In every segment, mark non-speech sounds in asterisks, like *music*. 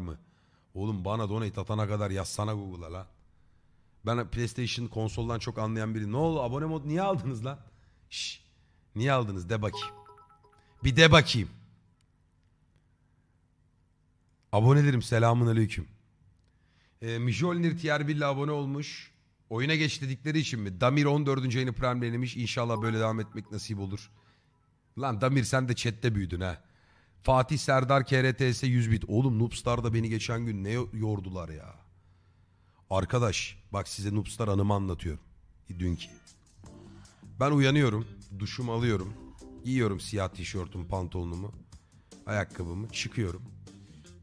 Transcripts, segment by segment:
mı? Oğlum bana donate atana kadar yazsana Google'a lan. Ben PlayStation konsoldan çok anlayan biri. Ne oldu abone mod niye aldınız lan? Şş, niye aldınız de bakayım. Bir de bakayım. Abonelerim selamun aleyküm. Ee, Mijolnir tier 1 ile abone olmuş. Oyuna geç dedikleri için mi? Damir 14. ayını premlemiş. İnşallah böyle devam etmek nasip olur. Lan Damir sen de chatte büyüdün ha. Fatih Serdar KRTS 100 bit. Oğlum Noobstar'da beni geçen gün ne yordular ya. Arkadaş bak size Noobstar anımı anlatıyorum. Dünkü. Ben uyanıyorum. Duşumu alıyorum. Giyiyorum siyah tişörtümü, pantolonumu, ayakkabımı. Çıkıyorum.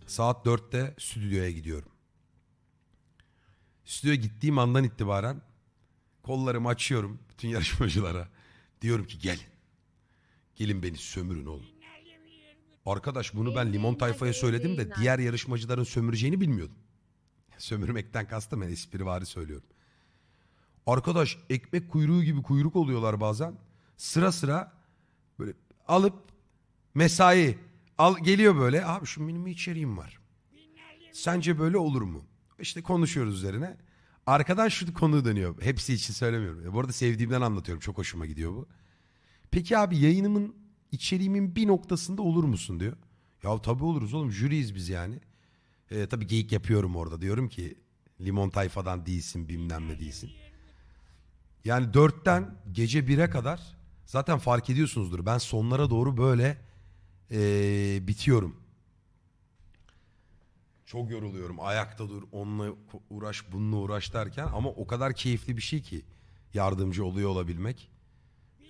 Saat 4'te stüdyoya gidiyorum. Stüdyoya gittiğim andan itibaren kollarımı açıyorum bütün yarışmacılara. Diyorum ki gelin. Gelin beni sömürün oğlum. Arkadaş bunu ben Limon Tayfa'ya söyledim de diğer yarışmacıların sömüreceğini bilmiyordum. *laughs* Sömürmekten kastım ben esprivari söylüyorum. Arkadaş ekmek kuyruğu gibi kuyruk oluyorlar bazen. Sıra sıra böyle alıp mesai al geliyor böyle. Abi şu benim içeriğim var. Sence böyle olur mu? İşte konuşuyoruz üzerine. Arkadan şu konu dönüyor. Hepsi için söylemiyorum. Bu arada sevdiğimden anlatıyorum. Çok hoşuma gidiyor bu. Peki abi yayınımın içeriğimin bir noktasında olur musun diyor. Ya tabii oluruz oğlum jüriyiz biz yani. Ee, tabii geyik yapıyorum orada diyorum ki limon tayfadan değilsin bilmem ne değilsin. Yani dörtten gece bire kadar zaten fark ediyorsunuzdur. Ben sonlara doğru böyle ee, bitiyorum. Çok yoruluyorum. Ayakta dur, onunla uğraş, bununla uğraş derken ama o kadar keyifli bir şey ki yardımcı oluyor olabilmek.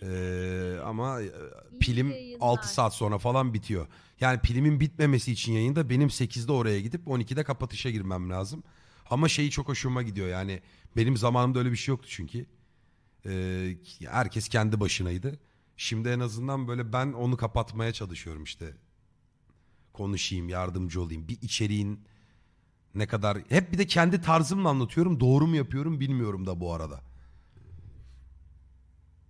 Ee, ama e, pilim yayınlar. 6 saat sonra falan bitiyor. Yani pilimin bitmemesi için yayında benim 8'de oraya gidip 12'de kapatışa girmem lazım. Ama şeyi çok hoşuma gidiyor yani benim zamanımda öyle bir şey yoktu çünkü. Ee, herkes kendi başınaydı. Şimdi en azından böyle ben onu kapatmaya çalışıyorum işte. Konuşayım, yardımcı olayım. Bir içeriğin ne kadar... Hep bir de kendi tarzımla anlatıyorum. Doğru mu yapıyorum bilmiyorum da bu arada.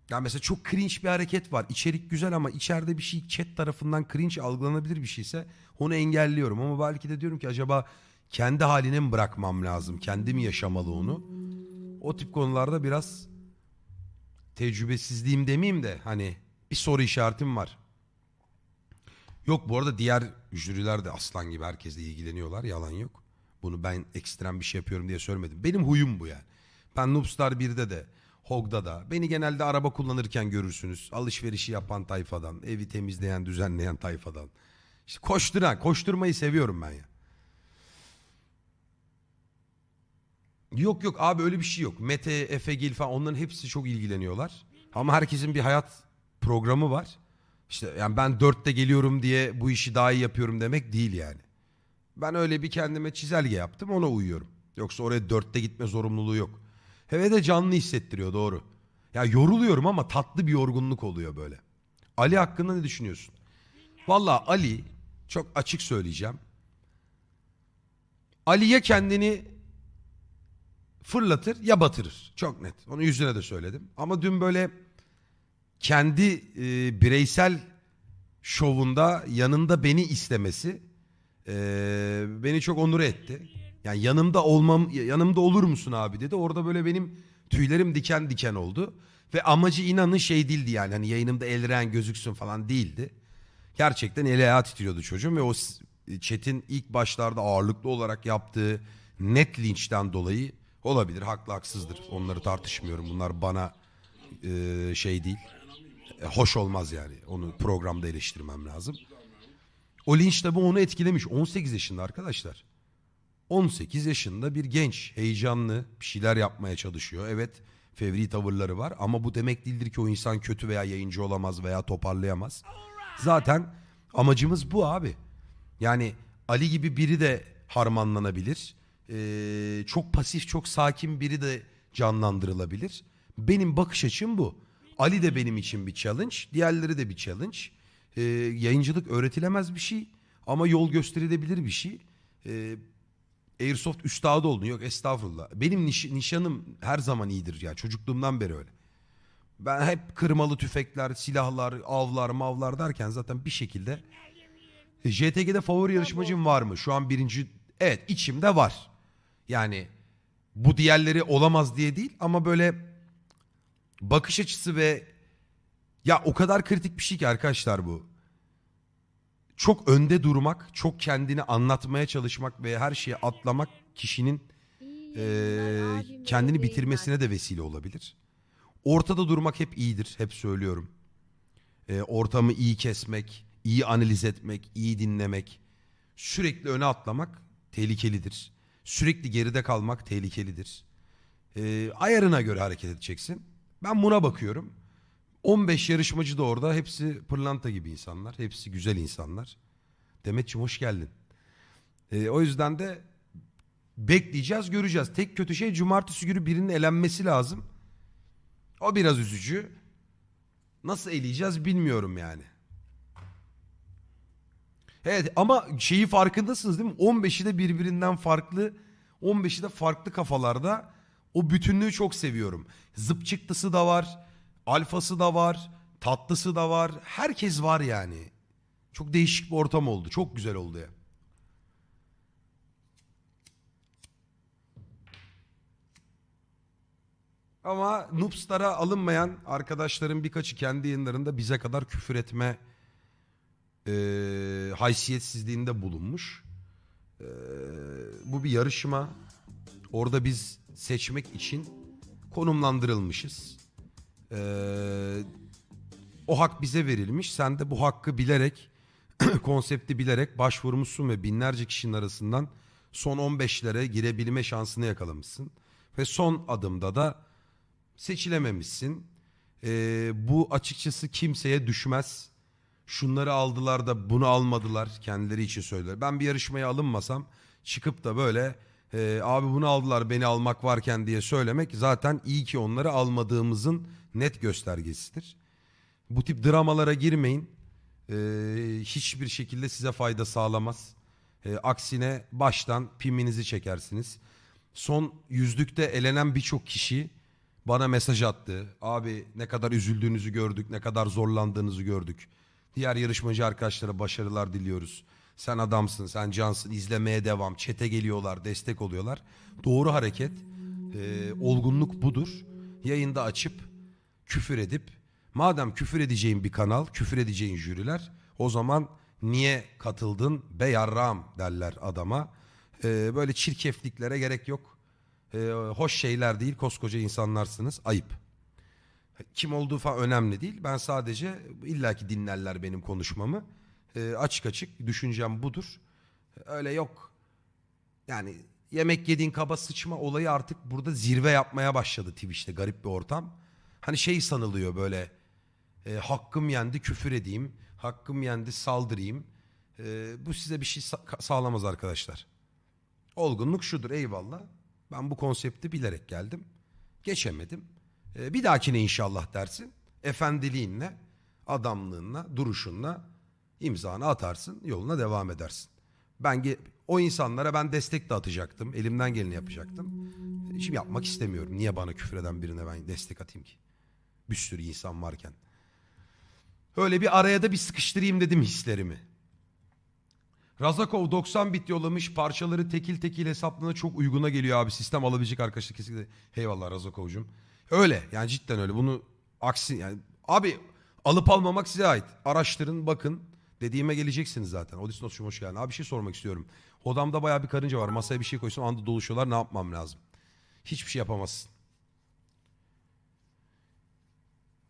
Ya mesela çok cringe bir hareket var. İçerik güzel ama içeride bir şey chat tarafından cringe algılanabilir bir şeyse onu engelliyorum. Ama belki de diyorum ki acaba kendi haline mi bırakmam lazım? Kendi mi yaşamalı onu? O tip konularda biraz tecrübesizliğim demeyeyim de hani bir soru işaretim var. Yok bu arada diğer jüriler de aslan gibi herkesle ilgileniyorlar. Yalan yok. Bunu ben ekstrem bir şey yapıyorum diye söylemedim. Benim huyum bu yani. Ben Noobstar 1'de de Hog'da da. Beni genelde araba kullanırken görürsünüz. Alışverişi yapan tayfadan, evi temizleyen, düzenleyen tayfadan. İşte koşturan, koşturmayı seviyorum ben ya. Yok yok abi öyle bir şey yok. Mete, Efe, Gil falan onların hepsi çok ilgileniyorlar. Ama herkesin bir hayat programı var. İşte yani ben dörtte geliyorum diye bu işi daha iyi yapıyorum demek değil yani. Ben öyle bir kendime çizelge yaptım ona uyuyorum. Yoksa oraya dörtte gitme zorunluluğu yok. Hele de canlı hissettiriyor doğru. Ya yoruluyorum ama tatlı bir yorgunluk oluyor böyle. Ali hakkında ne düşünüyorsun? Valla Ali çok açık söyleyeceğim. Ali ya kendini fırlatır ya batırır. Çok net. Onu yüzüne de söyledim. Ama dün böyle kendi e, bireysel şovunda yanında beni istemesi e, beni çok onur etti. Yani yanımda olmam yanımda olur musun abi dedi. Orada böyle benim tüylerim diken diken oldu. Ve amacı inanın şey değildi yani hani yayınımda elren gözüksün falan değildi. Gerçekten eli ayağı titriyordu çocuğum ve o chat'in ilk başlarda ağırlıklı olarak yaptığı net linçten dolayı olabilir. Haklı haksızdır. Onları tartışmıyorum. Bunlar bana e, şey değil. E, hoş olmaz yani. Onu programda eleştirmem lazım. O linç tabi onu etkilemiş. 18 yaşında arkadaşlar. 18 yaşında bir genç, heyecanlı, bir şeyler yapmaya çalışıyor. Evet, fevri tavırları var ama bu demek değildir ki o insan kötü veya yayıncı olamaz veya toparlayamaz. Zaten amacımız bu abi. Yani Ali gibi biri de harmanlanabilir. Ee, çok pasif, çok sakin biri de canlandırılabilir. Benim bakış açım bu. Ali de benim için bir challenge, diğerleri de bir challenge. Ee, yayıncılık öğretilemez bir şey ama yol gösterilebilir bir şey. Ee, Airsoft üstadı oldun. Yok estağfurullah. Benim niş- nişanım her zaman iyidir ya. Çocukluğumdan beri öyle. Ben hep kırmalı tüfekler, silahlar, avlar, mavlar derken zaten bir şekilde... JTG'de favori yarışmacım var mı? Şu an birinci Evet içimde var. Yani bu diğerleri olamaz diye değil ama böyle bakış açısı ve ya o kadar kritik bir şey ki arkadaşlar bu. Çok önde durmak, çok kendini anlatmaya çalışmak ve her şeye atlamak kişinin eee, kendini bitirmesine de vesile olabilir. Ortada durmak hep iyidir, hep söylüyorum. Eee, ortamı iyi kesmek, iyi analiz etmek, iyi dinlemek, sürekli öne atlamak tehlikelidir. Sürekli geride kalmak tehlikelidir. Eee, ayarına göre hareket edeceksin. Ben buna bakıyorum. 15 yarışmacı da orada. Hepsi pırlanta gibi insanlar. Hepsi güzel insanlar. Demetciğim hoş geldin. Ee, o yüzden de bekleyeceğiz, göreceğiz. Tek kötü şey cumartesi günü birinin elenmesi lazım. O biraz üzücü. Nasıl eleyeceğiz bilmiyorum yani. Evet ama şeyi farkındasınız değil mi? 15'i de birbirinden farklı. 15'i de farklı kafalarda. O bütünlüğü çok seviyorum. Zıp çıktısı da var. Alfası da var. Tatlısı da var. Herkes var yani. Çok değişik bir ortam oldu. Çok güzel oldu ya. Ama Noobs'lara alınmayan arkadaşların birkaçı kendi yayınlarında bize kadar küfür etme e, haysiyetsizliğinde bulunmuş. E, bu bir yarışma. Orada biz seçmek için konumlandırılmışız. E, o hak bize verilmiş. Sen de bu hakkı bilerek, *clears throat* konsepti bilerek başvurmuşsun ve binlerce kişinin arasından son 15'lere girebilme şansını yakalamışsın. Ve son adımda da seçilememişsin. Ee, bu açıkçası kimseye düşmez. Şunları aldılar da bunu almadılar kendileri için söyler. Ben bir yarışmaya alınmasam çıkıp da böyle e, abi bunu aldılar beni almak varken diye söylemek zaten iyi ki onları almadığımızın net göstergesidir. Bu tip dramalara girmeyin. Ee, hiçbir şekilde size fayda sağlamaz. Ee, aksine baştan piminizi çekersiniz. Son yüzlükte elenen birçok kişi bana mesaj attı. Abi ne kadar üzüldüğünüzü gördük, ne kadar zorlandığınızı gördük. Diğer yarışmacı arkadaşlara başarılar diliyoruz. Sen adamsın, sen cansın, izlemeye devam. Çete geliyorlar, destek oluyorlar. Doğru hareket, e, olgunluk budur. Yayında açıp, küfür edip, madem küfür edeceğin bir kanal, küfür edeceğin jüriler, o zaman niye katıldın be yarram derler adama. E, böyle çirkefliklere gerek yok. Ee, hoş şeyler değil koskoca insanlarsınız ayıp. Kim olduğu falan önemli değil. Ben sadece illaki dinlerler benim konuşmamı. Ee, açık açık düşüncem budur. Öyle yok. Yani yemek yediğin kaba sıçma olayı artık burada zirve yapmaya başladı Twitch'te garip bir ortam. Hani şey sanılıyor böyle e, hakkım yendi küfür edeyim, hakkım yendi saldırayım. E, bu size bir şey sa- sağlamaz arkadaşlar. Olgunluk şudur eyvallah. Ben bu konsepti bilerek geldim. Geçemedim. Ee, bir dahakine inşallah dersin. Efendiliğinle, adamlığınla, duruşunla imzanı atarsın. Yoluna devam edersin. Ben o insanlara ben destek de atacaktım. Elimden geleni yapacaktım. Şimdi yapmak istemiyorum. Niye bana küfür eden birine ben destek atayım ki? Bir sürü insan varken. Öyle bir araya da bir sıkıştırayım dedim hislerimi. Razakov 90 bit yollamış. Parçaları tekil tekil hesaplarına çok uyguna geliyor abi. Sistem alabilecek arkadaşlar kesinlikle. Eyvallah Razakov'cum. Öyle yani cidden öyle. Bunu aksi yani abi alıp almamak size ait. Araştırın bakın. Dediğime geleceksiniz zaten. Odisnos'cum hoş geldin. Abi bir şey sormak istiyorum. Odamda bayağı bir karınca var. Masaya bir şey koysam anda doluşuyorlar. Ne yapmam lazım? Hiçbir şey yapamazsın.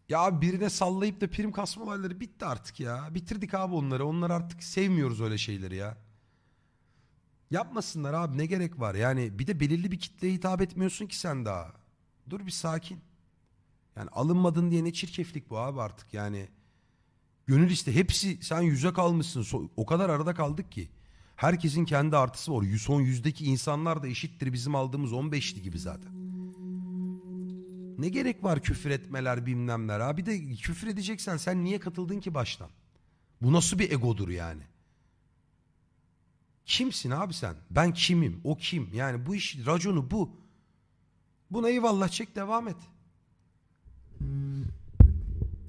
Ya abi birine sallayıp da prim kasma olayları bitti artık ya. Bitirdik abi onları. Onlar artık sevmiyoruz öyle şeyleri ya. Yapmasınlar abi ne gerek var? Yani bir de belirli bir kitleye hitap etmiyorsun ki sen daha. Dur bir sakin. Yani alınmadın diye ne çirkeflik bu abi artık yani. Gönül iste hepsi sen yüze kalmışsın. O kadar arada kaldık ki. Herkesin kendi artısı var. Yüz- Son yüzdeki insanlar da eşittir bizim aldığımız 15'li gibi zaten. Ne gerek var küfür etmeler bilmemler abi de küfür edeceksen sen niye katıldın ki baştan? Bu nasıl bir egodur yani? Kimsin abi sen? Ben kimim? O kim? Yani bu iş raconu bu. Buna eyvallah çek devam et.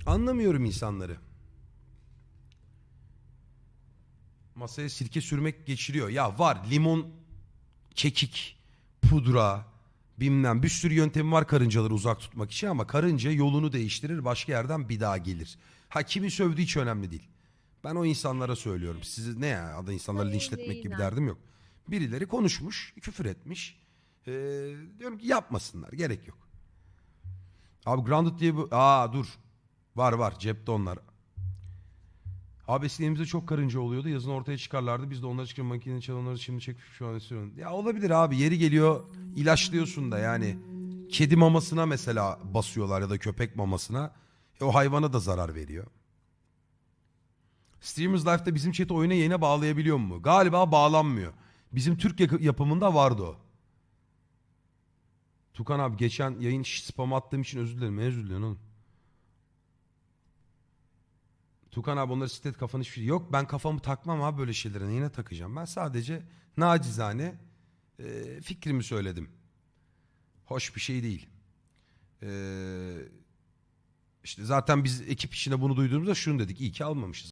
Anlamıyorum insanları. Masaya sirke sürmek geçiriyor. Ya var limon kekik, pudra, bilmem bir sürü yöntemi var karıncaları uzak tutmak için ama karınca yolunu değiştirir başka yerden bir daha gelir. Ha kimi sövdüğü hiç önemli değil. Ben o insanlara söylüyorum. Sizi ne ya ada insanları linçletmek gibi derdim yok. Birileri konuşmuş, küfür etmiş. Ee, diyorum ki yapmasınlar, gerek yok. Abi Grounded diye bu... Aa dur. Var var cepte onlar. Eskiden çok karınca oluyordu. Yazın ortaya çıkarlardı. Biz de onlar çıkıyor makinenin çalanları şimdi çekip şu an istiyorum. Ya olabilir abi. Yeri geliyor ilaçlıyorsun da yani. Kedi mamasına mesela basıyorlar ya da köpek mamasına. E, o hayvana da zarar veriyor. Streamers Life'da bizim chat'i oyuna yayına bağlayabiliyor mu? Galiba bağlanmıyor. Bizim Türk yapımında vardı o. Tukan abi geçen yayın spam attığım için özür dilerim. Özür diliyorsun oğlum? Tukan abi onları site et kafanı hiçbir şey. Yok ben kafamı takmam abi böyle şeylere. Neyine takacağım? Ben sadece nacizane e, fikrimi söyledim. Hoş bir şey değil. E, işte zaten biz ekip içinde bunu duyduğumuzda şunu dedik. İyi ki almamışız.